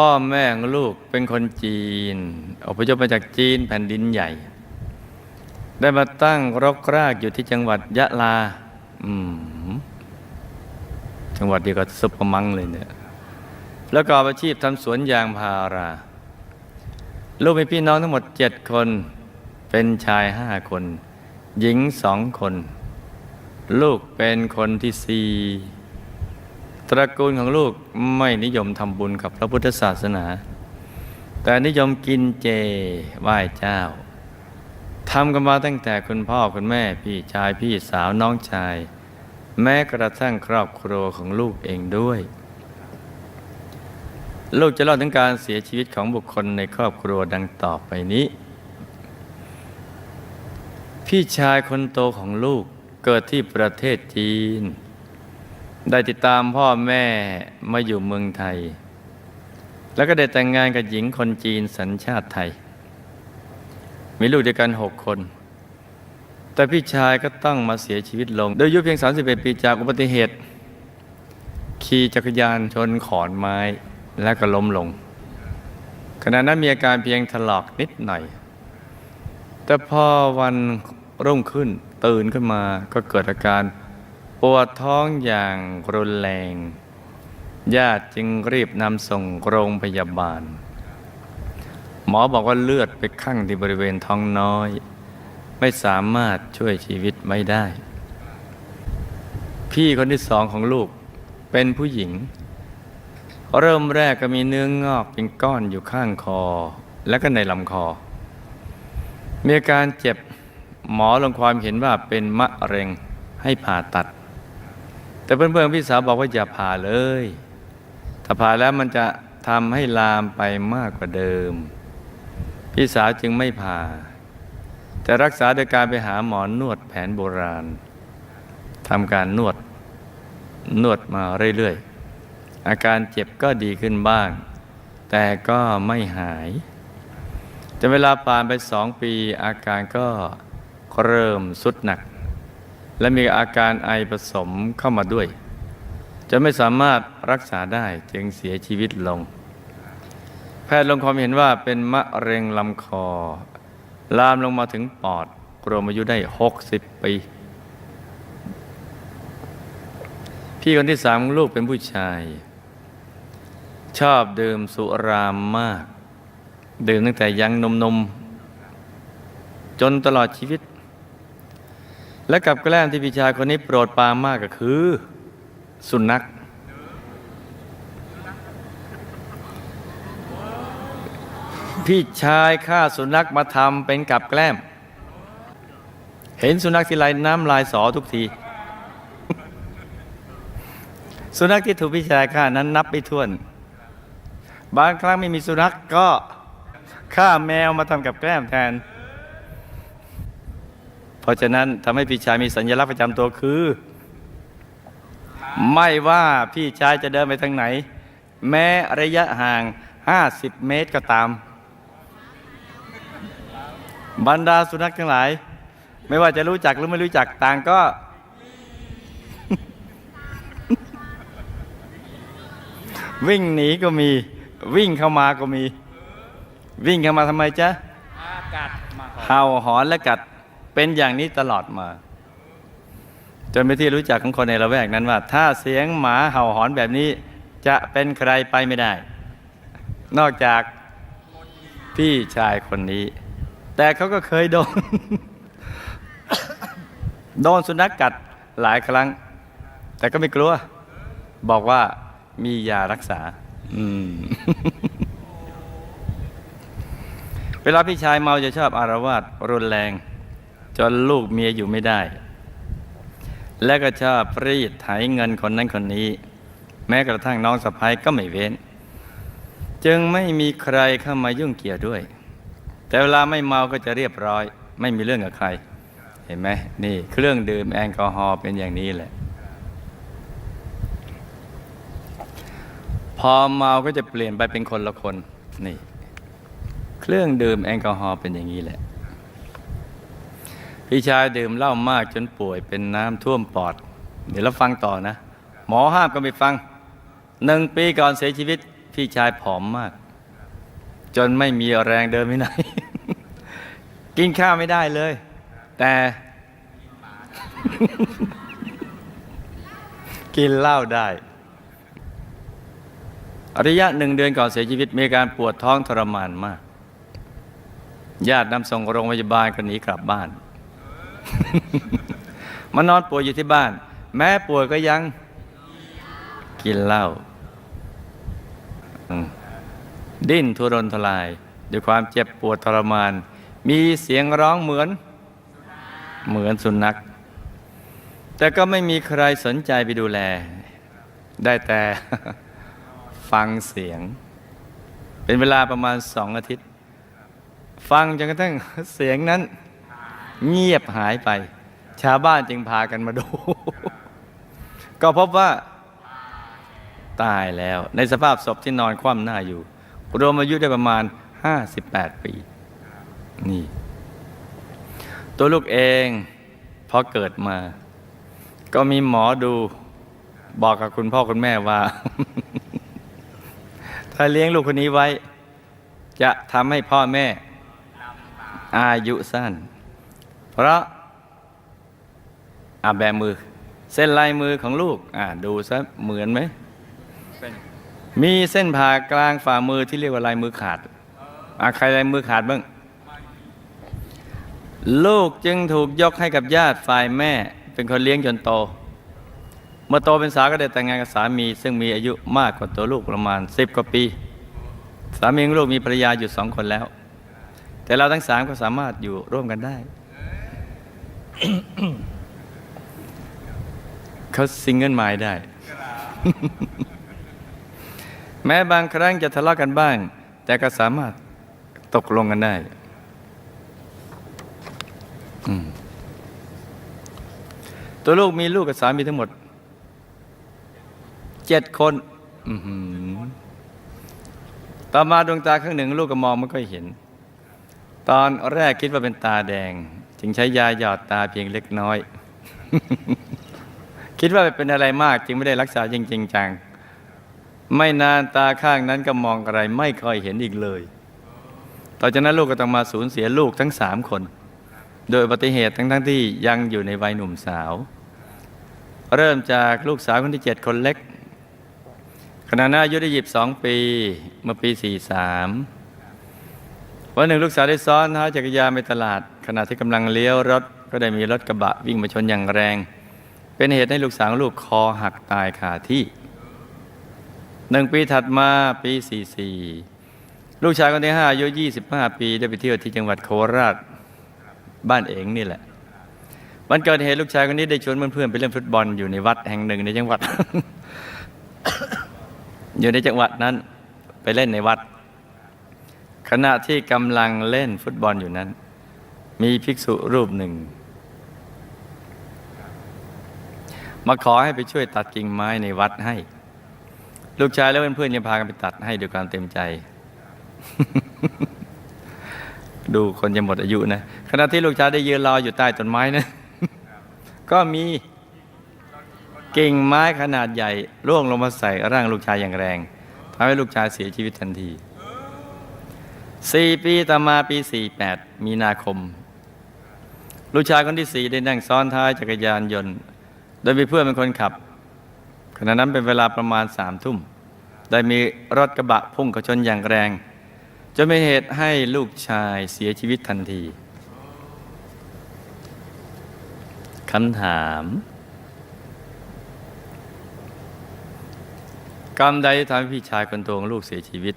พ่อแม่ของลูกเป็นคนจีน อพยพมาจากจีนแผ่นดินใหญ่ ได้มาตั้งรกรากอยู่ที่จังหวัดยะลา อืม จังหวัดเดียวกับซุปเปอร์มังเลยเนี่ย แล้วก็อาชีพทำสวนยางพารา ลูกมีพี่น้องทั้งหมดเจ็ดคน เป็นชายห้าคน หญิงสองคน ลูกเป็นคนที่สี่ ตระกูลของลูกไม่นิยมทำบุญกับพระพุทธศาสนา แต่นิยมกินเจไหว้เจ้าทำกันมาตั้งแต่คุณพ่อคุณแม่พี่ชายพี่สาวน้องชาย แม้กระทั่งครอบครัวของลูกเองด้วย ลูกจะเล่าถึงการเสียชีวิตของบุคคลในครอบครัวดังต่อไปนี้ พี่ชายคนโตของลูกเกิดที่ประเทศจีน ได้ติดตามพ่อแม่มาอยู่เมืองไทย แล้วก็ได้แต่งงานกับหญิงคนจีนสัญชาติไทย มีลูกด้วยกันหกคน แต่พี่ชายก็ต้องมาเสียชีวิตลง โดยอายุเพียง 31 ปีจากอุบัติเหตุ ขี่จักรยานชนขอนไม้และก็ล้มลง ขณะนั้นมีอาการเพียงถลอกนิดหน่อย แต่พอวันรุ่งขึ้นตื่นขึ้นมาก็เกิดอาการ ปวดท้องอย่างรุนแรง ญาติจึงรีบนำส่งโรงพยาบาล หมอบอกว่าเลือดไปข้างที่บริเวณท้องน้อย ไม่สามารถช่วยชีวิตไม่ได้ พี่คนที่สองของลูกเป็นผู้หญิง เริ่มแรกก็มีเนื้องอกเป็นก้อนอยู่ข้างคอ และก็ในลำคอ มีอาการเจ็บหมอลงความเห็นว่าเป็นมะเร็งให้ผ่าตัด แต่เพื่อนๆพี่สาวบอกว่าอย่าผ่าเลย ถ้าผ่าแล้วมันจะทำให้ลามไปมากกว่าเดิม พี่สาวจึงไม่ผ่า แต่รักษาโดยการไปหาหมอนวดแผนโบราณทำการนวดนวดมาเรื่อยๆ อาการเจ็บก็ดีขึ้นบ้าง แต่ก็ไม่หายจนเวลาผ่านไปสองปีอาการก็เริ่มสุดหนัก และมีอาการไอผสมเข้ามาด้วย จะไม่สามารถรักษาได้จึงเสียชีวิตลง แพทย์ลงความเห็นว่าเป็นมะเร็งลำคอ ลามลงมาถึงปอดรวมอายุได้ 60 ปี พี่คนที่สามลูกเป็นผู้ชาย ชอบดื่มสุรามมาก ดื่มตั้งแต่ยังนมๆจนตลอดชีวิต และกับแกล้มที่พี่ชายคนนี้โปรดปรานมากก็คือ สุนัขพี่ชายฆ่าสุนัขมาทำเป็นกับแกล้ม เห็นสุนัขที่ไรน้ำลายสอทุกที สุนัขที่ถูกพี่ชายฆ่านั้นนับไม่ถ้วน บางครั้งไม่มีสุนัขก็ฆ่าแมวมาทำกับแกล้มแทน ราะฉะนั้นทำให้พี่ชายมีสัญลักษณ์ประจำตัวคือ ไม่ว่าพี่ชายจะเดินไปทางไหน แม้ระยะห่าง 50 เมตรก็ตาม บรรดาสุนัขทั้งหลาย ไม่ว่าจะรู้จักหรือไม่รู้จักต่างก็วิ่งหนีก็มี วิ่งเข้ามาก็มี วิ่งเข้ามาทำไมจ๊ะอากัดมาก่อนเห่าหอนและกัด เป็นอย่างนี้ตลอดมา จนเป็นที่รู้จักของคนในละแวกนั้นว่า ถ้าเสียงหมาเห่าหอนแบบนี้ จะเป็นใครไปไม่ได้ นอกจากพี่ชายคนนี้ แต่เขาก็เคยโดน โดนสุนัขกกัดหลายครั้ง แต่ก็ไม่กลัว บอกว่ามียารักษา อืมเวลาพี่ชายเมาจะชอบอารวาสรุนแรง จนลูกเมียอยู่ไม่ได้ และก็ชอบรีดไถเงินคนนั้นคนนี้ แม้กระทั่งน้องสะพ้ยก็ไม่เว้น จึงไม่มีใครเข้ามายุ่งเกี่ยวด้วย แต่เวลาไม่เมาก็จะเรียบร้อย ไม่มีเรื่องกับใคร เห็นไหมนี่เครื่องดื่มแอลกอฮอล์เป็นอย่างนี้แหละ พอเมาก็จะเปลี่ยนไปเป็นคนละคนนี่ เครื่องดื่มแอลกอฮอล์เป็นอย่างนี้แหละ พี่ชายดื่มเหล้ามากจนป่วยเป็นน้ำท่วมปอด เดี๋ยวเราฟังต่อนะ หมอห้ามก็ไม่ฟังหนึ่งปีก่อนเสียชีวิต พี่ชายผอมมาก จนไม่มีแรงเดินไปไหน กินข้าวไม่ได้เลย แต่กินเหล้าได้ ระยะหนึ่งเดือนก่อนเสียชีวิตมีการปวดท้องทรมานมาก ญาตินำส่งโรงพยาบาลก็หนีกลับบ้าน มานอนป่วยอยู่ที่บ้าน แม้ป่วยก็ยังกินเหล้าดิ้นทุรนทราย ด้วยความเจ็บปวดทรมาน มีเสียงร้องเหมือน เหมือนสุนัข แต่ก็ไม่มีใครสนใจไปดูแล ได้แต่ฟังเสียง เป็นเวลาประมาณสองอาทิตย์ ฟังจนกระทั่งเสียงนั้น เงียบหายไป ชาวบ้านจึงพากันมาดู ก็พบว่าตายแล้ว ในสภาพศพที่นอนคว่ำหน้าอยู่ รวมอายุได้ประมาณ 58 ปี นี่ ตัวลูกเองพอเกิดมา ก็มีหมอดูบอกกับคุณพ่อคุณแม่ว่า ถ้าเลี้ยงลูกคนนี้ไว้ จะทำให้พ่อแม่ อายุสั้น เพราะอาแบมือ เส้นลายมือของลูกอ่าดูซะเหมือนไหม มีเส้นผ่ากลางฝ่ามือที่เรียกว่าลายมือขาดอาใครลายมือขาดบ้าง ลูกจึงถูกยกให้กับญาติฝ่ายแม่ เป็นคนเลี้ยงจนโต เมื่อโตเป็นสาวก็ได้แต่งงานกับสามี ซึ่งมีอายุมากกว่าตัวลูกประมาณสิบกว่าปี สามีของลูกมีภรรยาอยู่สองคนแล้ว แต่เราทั้งสามก็สามารถอยู่ร่วมกันได้ เขาซิงเกิลไมล์ได้ แม้บางครั้งจะทะเลาะกันบ้าง แต่ก็สามารถตกลงกันได้ตัวลูกมีลูกกับสามีทั้งหมด เจ็ดคน ต่อมาดวงตาข้างหนึ่ง ลูกก็มองไม่ค่อยเห็น ตอนแรกคิดว่าเป็นตาแดง จึงใช้ยาหยอดตาเพียงเล็กน้อย คิดว่าเป็นอะไรมากจึงไม่ได้รักษาจริงๆจัง ไม่นานตาข้างนั้นก็มองอะไรไม่ค่อยเห็นอีกเลย ต่อจากนั้นลูกก็ต้องมาสูญเสียลูกทั้งสามคน โดยอุบัติเหตุทั้งทั้งๆที่ยังอยู่ในวัยหนุ่มสาว เริ่มจากลูกสาวคนที่เจ็ดคนเล็กขณะนั้นอายุได้หยิบสองปีเมื่อปีสี่สามวันหนึ่งลูกสาวได้ซ้อนท้ายจักรยานไปตลาด ขณะที่กำลังเลี้ยวรถก็ได้มีรถกระบะวิ่งมาชนอย่างแรง เป็นเหตุให้ลูกสาวลูกคอหักตายคาที่หนึ่งปีถัดมาปี 44 ลูกชายคนที่ห้าอายุ 25 ปีได้ไปเที่ยวที่จังหวัดโคราชบ้านเองนี่แหละวันเกิดเหตุลูกชายคนนี้ได้ชวนเพื่อนๆไปเล่นฟุตบอลอยู่ในวัดแห่งหนึ่งในจังหวัด อยู่ในจังหวัดนั้นไปเล่นในวัด ขณะที่กำลังเล่นฟุตบอลอยู่นั้น มีภิกษุรูปหนึ่ง มาขอให้ไปช่วยตัดกิ่งไม้ในวัดให้ ลูกชายและเพื่อนๆยังพากันไปตัดให้ด้วยความเต็มใจ ดูคนจะหมดอายุนะขณะที่ลูกชายได้ยืนรออยู่ใต้ต้นไม้นะ ก็มีกิ่งไม้ขนาดใหญ่ร่วงลงมาใส่ร่างลูกชายอย่างแรงทำให้ลูกชายเสียชีวิตทันทีสี่ปีต่อมาปีสี่แปดมีนาคม ลูกชายคนที่สี่ได้นั่งซ้อนท้ายจักรยานยนต์ โดยมีเพื่อนเป็นคนขับ ขณะนั้นเป็นเวลาประมาณสามทุ่ม ได้มีรถกระบะพุ่งเข้าชนอย่างแรง จนเป็นเหตุให้ลูกชายเสียชีวิตทันทีคำถาม กรรมใดที่ทำให้พี่ชายคนโตของลูกเสียชีวิต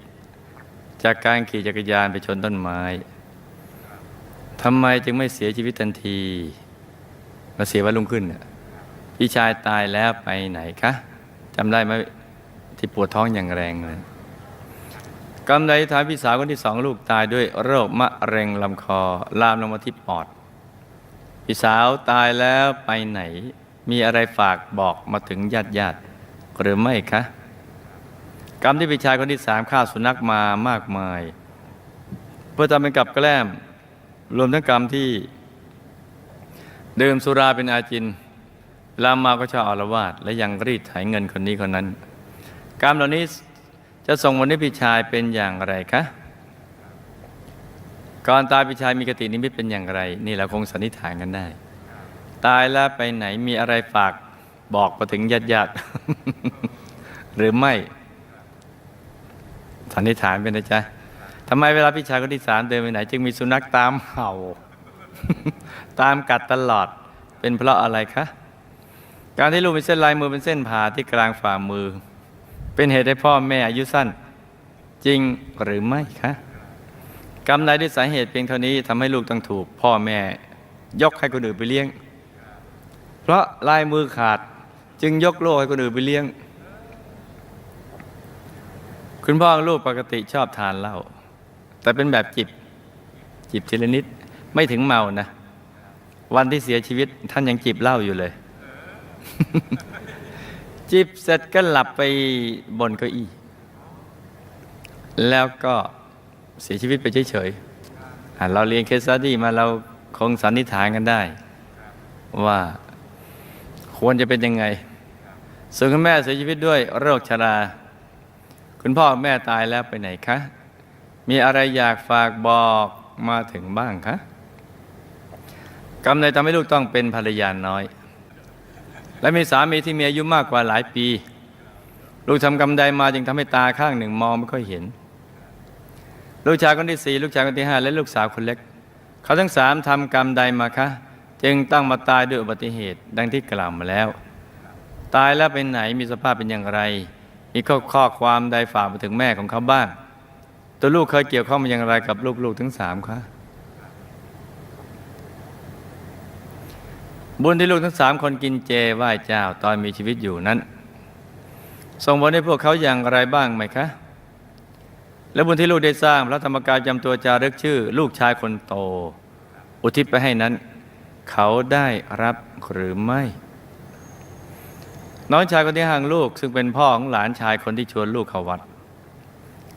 จากการขี่จักรยานไปชนต้นไม้ ทำไมจึงไม่เสียชีวิตทันที มาเสียวันรุ่งขึ้นพี่ชายตายแล้วไปไหนคะจำได้ไหมที่ปวดท้องอย่างแรงเลยกรรที่ทำให้พี่สาวคนที่สองลูกตายด้วยโรคมะเร็งลำคอ ลามลงมาที่ปอด พี่สาวตายแล้วไปไหน มีอะไรฝากบอกมาถึงญาติญาติๆหรือไม่คะกรรมที่พี่ชายคนที่สามฆ่าสุนัขมามากมาย เพื่อทำเป็นกับแกล้ม รวมทั้งกรรมที่ ดื่มสุราเป็นอาจิน ลามมาก็ชอบอารวาสและยังรีดไถเงินคนนี้คนนั้น กรรมเหล่านี้จะส่งผลให้พี่ชายเป็นอย่างไรคะก่อนตายพี่ชายมีกตินิมิตเป็นอย่างไร นี่เราคงสันนิษฐานกันได้ ตายแล้วไปไหนมีอะไรฝากบอกมาถึงญาติญาติหรือไม่สันนิษฐานเป็นนะจ๊ะ ทำไมเวลาพี่ชายคนที่สามเดินไปไหน จึงมีสุนัขตามเห่า ตามกัดตลอดเป็นเพราะอะไรคะการที่ลูกมีเส้นลายมือเป็นเส้นผ่าที่กลางฝ่ามือ เป็นเหตุให้พ่อแม่อายุสั้น จริงหรือไม่คะกรรมใดด้วยสาเหตุเพียงเท่านี้ทำให้ลูกต้องถูก พ่อแม่ยกให้คนอื่นไปเลี้ยง เพราะลายมือขาดจึงยกโล่ให้คนอื่นไปเลี้ยง คุณพ่อลูกปกติชอบทานเหล้า แต่เป็นแบบจิบจิบทีละนิดไม่ถึงเมานะ วันที่เสียชีวิตท่านยังจิบเหล้าอยู่เลย จิบเสร็จก็หลับไปบนเก้าอี้ แล้วก็เสียชีวิตไปเฉยๆเราเรียนเคสตดี้มาเราคงสันนิษฐานกันได้ ว่าควรจะเป็นยังไง ส่วนคุณแม่เสียชีวิตด้วยโรคชรา คุณพ่อแม่ตายแล้วไปไหนคะ มีอะไรอยากฝากบอกมาถึงบ้างคะกรรมใดทำให้ลูกต้องเป็นภรรยาน้อย และมีสามีที่มีอายุมากกว่าหลายปี ลูกทำกรรมใดมาจึงทำให้ตาข้างหนึ่งมองไม่ค่อยเห็น ลูกชายคนที่สี่ลูกชายคนที่ห้าและลูกสาวคนเล็ก เขาทั้งสามทำกรรมใดมาคะจึงต้องมาตายด้วยอุบัติเหตุ ดังที่กล่าวมาแล้ว ตายแล้วไปไหนมีสภาพเป็นอย่างไร มีข้อข้อความใดฝากมาถึงแม่ของเขาบ้าง ตัวลูกเคยเกี่ยวข้องมาอย่างไรกับลูกๆทั้งสามคะบุญที่ลูกทั้งสามคนกินเจไหว้เจ้าตอนมีชีวิตอยู่นั้นส่งผลให้พวกเขาอย่างไรบ้างไหมคะ และบุญที่ลูกได้สร้างพระธรรมกายจำตัวจารึกชื่อ ลูกชายคนโต อุทิศไปให้นั้น เขาได้รับหรือไม่ น้องชายคนที่ห่างลูกซึ่งเป็นพ่อของหลานชายคนที่ชวนลูกเข้าวัด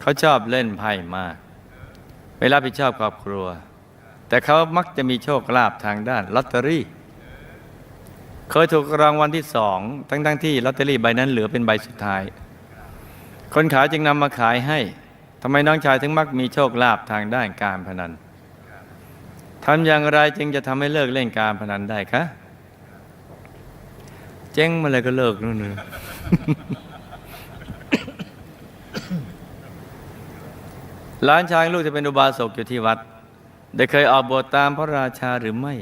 เขาชอบเล่นไพ่มาก ไม่รับผิดชอบครอบครัว แต่เขามักจะมีโชคลาภทางด้านลอตเตอรี่ เคยถูกรางวัลที่สอง ทั้งๆทที่ลอตเตอรี่ใบนั้นเหลือเป็นใบสุดท้าย คนขายจึงนำมาขายให้ทำไมน้องชายถึงมักมีโชคลาภทางด้านการพนันทำอย่างไรจึงจะทำให้เลิกเล่นการพนันได้คะ เจ๊งมาเลยก็เลิกนู่นน่ะ หลานชายลูกจะเป็นอุบาสกอยู่ที่วัด ได้เคยออกบวชตามพระราชาหรือไม่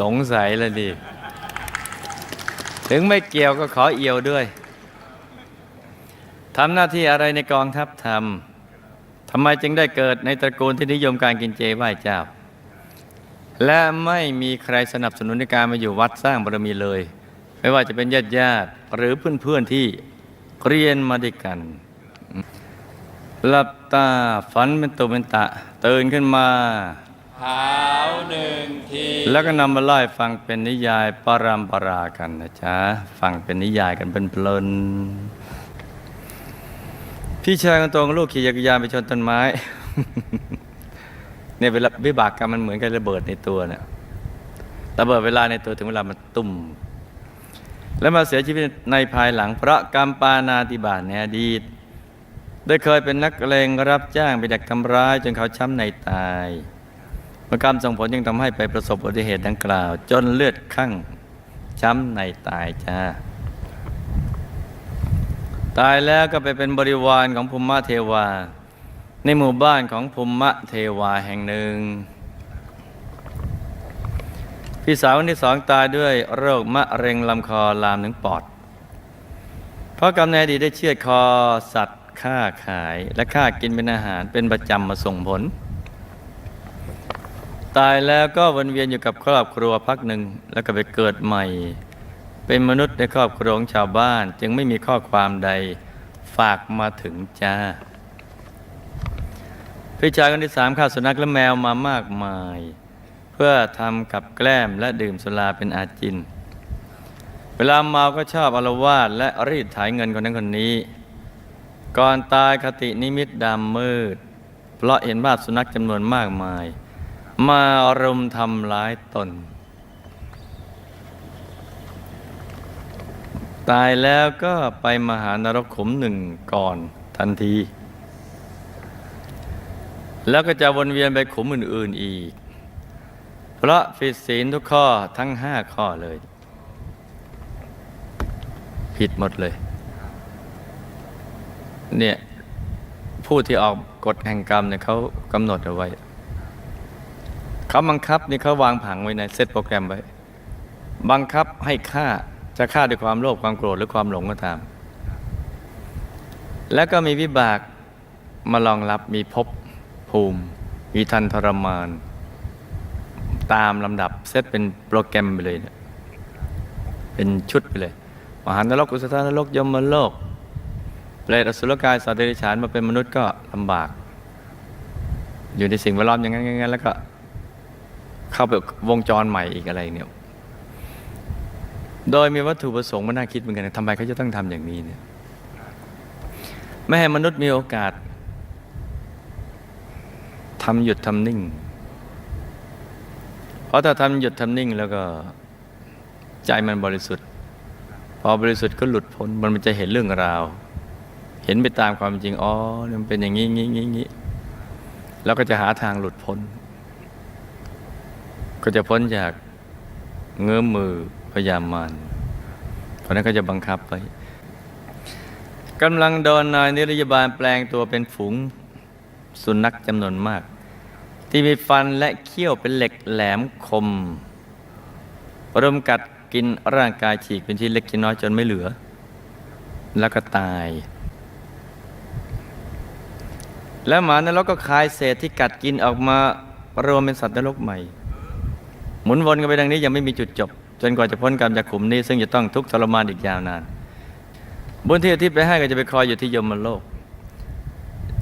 สงสัยแล้วดิถึงไม่เกี่ยวก็ขอเอี่ยวด้วยทำหน้าที่อะไรในกองทัพทำทำไมจึงได้เกิดในตระกูลที่นิยมการกินเจไหว้เจ้า และไม่มีใครสนับสนุนในการมาอยู่วัดสร้างบารมีเลย ไม่ว่าจะเป็นญาติญาติหรือเพื่อนๆที่เรียนมาด้วยกันหลับ ตา ฝันเป็นตุเป็นตะ ตื่นขึ้นมาหาวหนึ่งที แล้วก็นำมาไล่ฟังเป็นนิยายปรามปรากันนะจ๊ะ ฟังเป็นนิยายกันเป็นเพลินๆพี่ชายคนโตของลูกขี่จักรยานไปชนต้นไม้ เนี่ยเวลาวิบากกรรมมันเหมือนกับระเบิดในตัวเนี่ยระเบิดเวลาในตัวถึงเวลามันตุ่ม แล้วมาเสียชีวิตในภายหลังเพราะกรรมปานาติบาตในอดีต ได้เคยเป็นนักเลงรับจ้างไปดักทำร้ายจนเขาช้ำในตายเมื่อกรรมส่งผลยังทำให้ไปประสบอุบัติเหตุดังกล่าว จนเลือดข้างช้ำในตายจ้า ตายแล้วก็ไปเป็นบริวารของภูมิเทวา ในหมู่บ้านของภูมิเทวาแห่งหนึ่ง พี่สาวคนที่สองตายด้วยโรคมะเร็งลำคอลามถึงปอด เพราะกรรมในอดีตได้เชือดคอสัตว ฆ่าขายและฆ่ากินเป็นอาหารเป็นประจำมาส่งผล ตายแล้วก็วนเวียนอยู่กับครอบครัวพักหนึ่งแล้วก็ไปเกิดใหม่ เป็นมนุษย์ในครอบครัวของชาวบ้าน จึงไม่มีข้อความใดฝากมาถึงจ้าพี่ชายคนที่สามฆ่าสุนัขและแมวมามากมาย เพื่อทำกับแกล้มและดื่มสุราเป็นอาจิน เวลาเมาก็ชอบอารวาสและรีดถ่ายเงินคนนั้นคนนี้ ก่อนตายคตินิมิตดำมืด เพราะเห็นภาพสุนัขจำนวนมากมาย มารุมทำร้ายตน ตายแล้วก็ไปมหานรกขุมหนึ่งก่อนทันที แล้วก็จะวนเวียนไปขุมอื่น ๆอีก เพราะผิดศีลทุกข้อทั้งห้าข้อเลย ผิดหมดเลย เนี่ยผู้ที่ออกกฎแห่งกรรมเนี่ยเขากำหนดเอาไว้ เขาบังคับนี่เขาวางผังไว้ในเซตโปรแกรมไว้ บังคับให้ฆ่าจะฆ่าด้วยความโลภความโกรธหรือความหลงก็ตาม แล้วก็มีวิบากมารองรับมีภพภูมิ มีทันทรมาน ตามลำดับเซตเป็นโปรแกรมไปเลยเนี่ยเป็นชุดไปเลย มหานรกอุสธานรกยมโลก เปรตอสุรกายสัตว์เดรัจฉานมาเป็นมนุษย์ก็ลำบาก อยู่ในสิ่งแวดล้อมอย่างนั้นอย่างนั้นแล้วก็ เข้าไปวงจรใหม่อีกอะไรเนี่ย โดยมีวัตถุประสงค์มาน่าคิดเหมือนกันทำไมเขาจะต้องทำอย่างนี้เนี่ยไม่ให้มนุษย์มีโอกาสทำหยุดทำนิ่ง เพราะถ้าทำหยุดทำนิ่งแล้วก็ใจมันบริสุทธิ์ พอบริสุทธิ์ก็หลุดพ้นมันจะเห็นเรื่องราว เห็นไปตามความจริงอ๋อมันเป็นอย่างนี้งี้งี้งี้แล้วก็จะหาทางหลุดพ้น ก็จะพ้นจากเงื้อมมือพยายามมันเพราะนั้นก็จะบังคับไว้กำลังโดนนายนิรยาบาลแปลงตัวเป็นฝูงสุนัขจำนวนมาก ที่มีฟันและเขี้ยวเป็นเหล็กแหลมคมรุมกัดกินร่างกายฉีกเป็นชิ้นเล็กชิ้นน้อยจนไม่เหลือ แล้วก็ตาย แล้วหมานรกก็คายเศษที่กัดกินออกมารวมเป็นสัตว์นรกใหม่ หมุนวนกันไปดังนี้ยังไม่มีจุดจบ จนกว่าจะพ้นกรรมจากขุมนี้ ซึ่งจะต้องทุกข์ทรมานอีกยาวนาน บุญที่อาทิตย์ไปให้ก็จะไปคอยอยู่ที่ยมโลก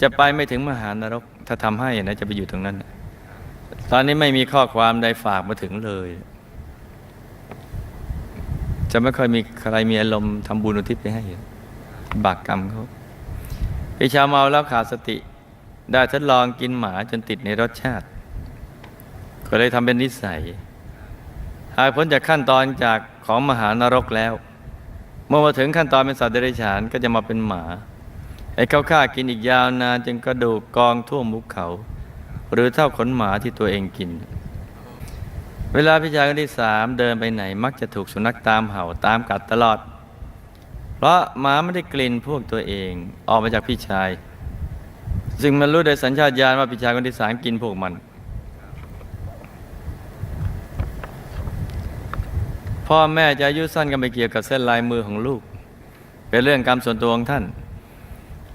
จะไปไม่ถึงมหานรก ถ้าทำให้นะจะไปอยู่ตรงนั้น ตอนนี้ไม่มีข้อความใดฝากมาถึงเลย จะไม่ค่อยมีใครมีอารมณ์ทำบุญอุทิศไปให้บากกรรมเขาพี่ชาวเมาแล้วขาดสติ ได้ทดลองกินหมาจนติดในรสชาติ ก็เลยทำเป็นนิสัย หากพ้นจากขั้นตอนจากของมหานรกแล้ว เมื่อมาถึงขั้นตอนเป็นสัตว์เดรัจฉานก็จะมาเป็นหมาไอ้เขาฆ่ากินอีกยาวนานจนกระดูกกองท่วมมุกเขา หรือเท่าขนหมาที่ตัวเองกิน เวลาพี่ชายคนที่สามเดินไปไหนมักจะถูกสุนัขตามเห่าตามกัดตลอด เพราะหมาไม่ได้กลิ่นพวกตัวเองออกมาจากพี่ชาย ซึ่งมันรู้โดยสัญชาตญาณว่าพี่ชายคนที่สามกินพวกมัน พ่อแม่จะอายุสั้นก็ไม่เกี่ยวกับเส้นลายมือของลูก เป็นเรื่องกรรมส่วนตัวของท่าน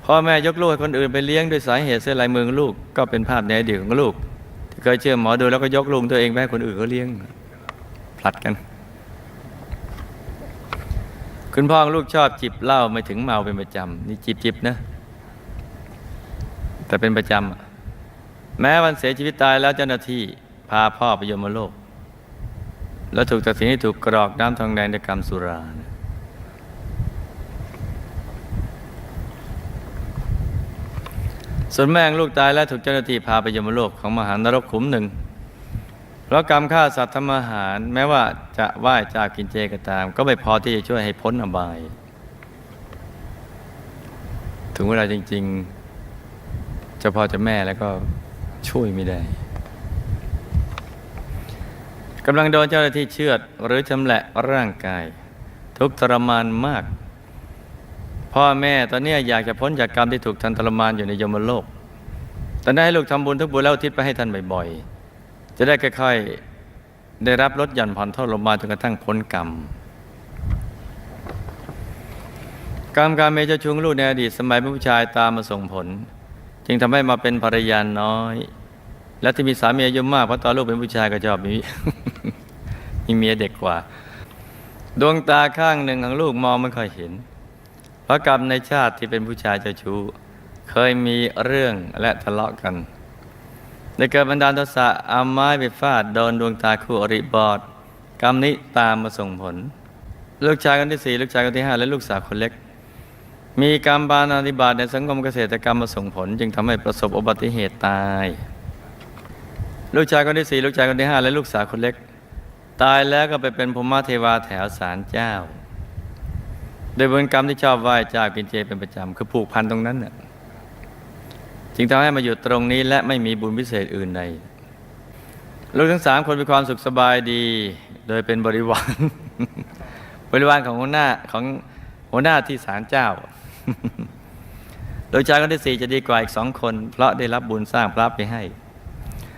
พ่อแม่ยกลูกให้คนอื่นไปเลี้ยงด้วยสาเหตุเส้นลายมือของลูกก็เป็นภาพในอดีตของลูกที่เคยเชื่อหมอดูแล้วก็ยกลูกตัวเองไปให้คนอื่นเขาเลี้ยงผลัดกันคุณพ่อของลูกชอบจิบเหล้าไม่ถึงเมาเป็นประจำนี่จิบจิบนะ แต่เป็นประจำ แม้วันเสียชีวิตตายแล้วเจ้าหน้าที่พาพ่อไปยมโลก แล้วถูกตัดสินให้ถูกกรอกน้ำทองแดงด้วยกรรมสุรานส่วนแม่งลูกตายแล้วถูกเจ้าหน้าที่พาไปยมโลกของมหานรกขุมหนึ่ง เพราะกรรมฆ่าสัตว์ทำอาหาร แม้ว่าจะไหว้จ้ากินเจก็ตาม ก็ไม่พอที่จะช่วยให้พ้นอบาย ถึงเวลาจริง ๆ จะพ่อจะแม่แล้วก็ช่วยไม่ได้กำลังโดนเจ้าหน้าที่เชือด หรือชำแหละร่างกาย ทุกทรมานมาก พ่อแม่ตอนนี้อยากจะพ้นจากกรรมที่ถูกทันทรมานอยู่ในยมโลกตอนนี้ให้ลูกทำบุญทุกบุญแล้วทิศไปให้ท่านบ่อยๆ จะได้ค่อยๆ ได้รับลดหย่อนผ่อนทรมานจนกระทั่งพ้นกรรมกรรมการเมเจ้าชุงลูกในอดีตสมัยเป็นผู้ชายตามมาส่งผล จึงทำให้มาเป็นภรรยาน้อย และที่มีสามีอายุมากเพราะตอนลูกเป็นผู้ชายก็ชอบมีมีเมียเด็กกว่า ดวงตาข้างหนึ่งของลูกมองไม่ค่อยเห็น เพราะกรรมในชาติที่เป็นผู้ชายเจ้าชู้ เคยมีเรื่องและทะเลาะกันในเกิดบันดาลโทสะเอาไม้ไปฟาดโดนดวงตาคู่อริบอดกรรมนี้ตามมาส่งผล ลูกชายคนที่สี่ลูกชายคนที่ห้าและลูกสาวคนเล็ก มีกรรมบานาธิบาตในสังคมเกษตรกรรมมาส่งผล จึงทำให้ประสบอุบัติเหตุตาย ลูกชายคนที่สี่ลูกชายคนที่ห้าและลูกสาวคนเล็ก ตายแล้วก็ไปเป็นพรหมเทวาแถวศาลเจ้า โดยบุญกรรมที่ชอบไหว้เจ้ากินเจเป็นประจำคือผูกพันตรงนั้นน่ะจึงทำให้มาอยู่ตรงนี้และไม่มีบุญพิเศษอื่นใดลูกทั้งสามคนมีความสุขสบายดี โดยเป็นบริวารบริวารของหัวหน้าของหัวหน้าที่ศาลเจ้า โดยชายคนที่สี่จะดีกว่าอีกสองคน เพราะได้รับบุญสร้างพระไปให้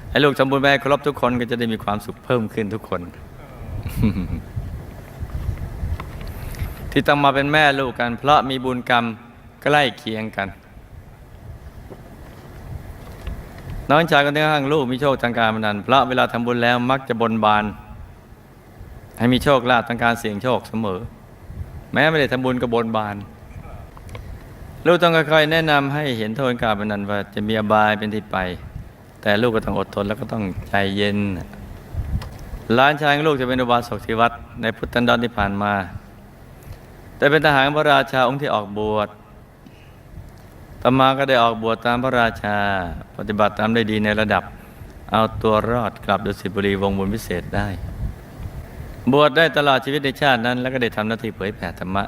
ให้ลูกทำบุญไปให้ครบทุกคนก็จะได้มีความสุขเพิ่มขึ้นทุกคน ที่ต้องมาเป็นแม่ลูกกัน เพราะมีบุญกรรมใกล้เคียงกัน น้องชายคนที่ข้างลูกมีโชคทางการพนันเพราะเวลาทำบุญแล้วมักจะบนบาน ให้มีโชคลาภทางการเสี่ยงโชคเสมอ แม้ไม่ได้ทำบุญก็บนบาน ลูกต้องค่อยๆแนะนำให้เห็นโทษการพนันว่าจะมีอบายเป็นที่ไป แต่ลูกก็ต้องอดทนแล้วก็ต้องใจเย็นหลานชายลูกจะเป็นอุบาสกที่วัดในพุทธันดรที่ผ่านมา แต่เป็นทหารพระราชาองค์ที่ออกบวชต่อมาก็ได้ออกบวชตามพระราชา ปฏิบัติตามได้ดีในระดับ เอาตัวรอดกลับดุสิตบุรีวงบุญพิเศษได้ บวชได้ตลอดชีวิตในชาตินั้น แล้วก็ได้ทำหน้าที่เผยแผ่ธรรมะ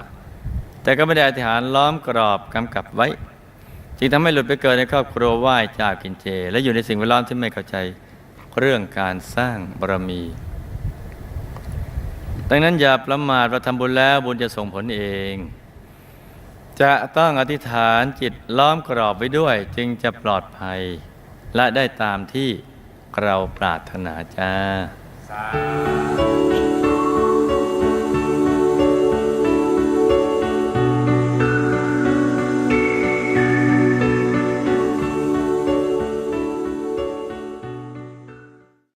แต่ก็ไม่ได้อธิษฐานล้อมกรอบกำกับไว้ จึงทำให้หลุดไปเกิดในครอบครัวไหว้เจ้ากินเจ และอยู่ในสิ่งแวดล้อมที่ไม่เข้าใจเรื่องการสร้างบารมี ดังนั้นอย่าประมาทว่าทำบุญแล้วบุญจะส่งผลเอง จะต้องอธิษฐานจิตล้อมกรอบไว้ด้วย จึงจะปลอดภัย และได้ตามที่เราปรารถนาจ้าา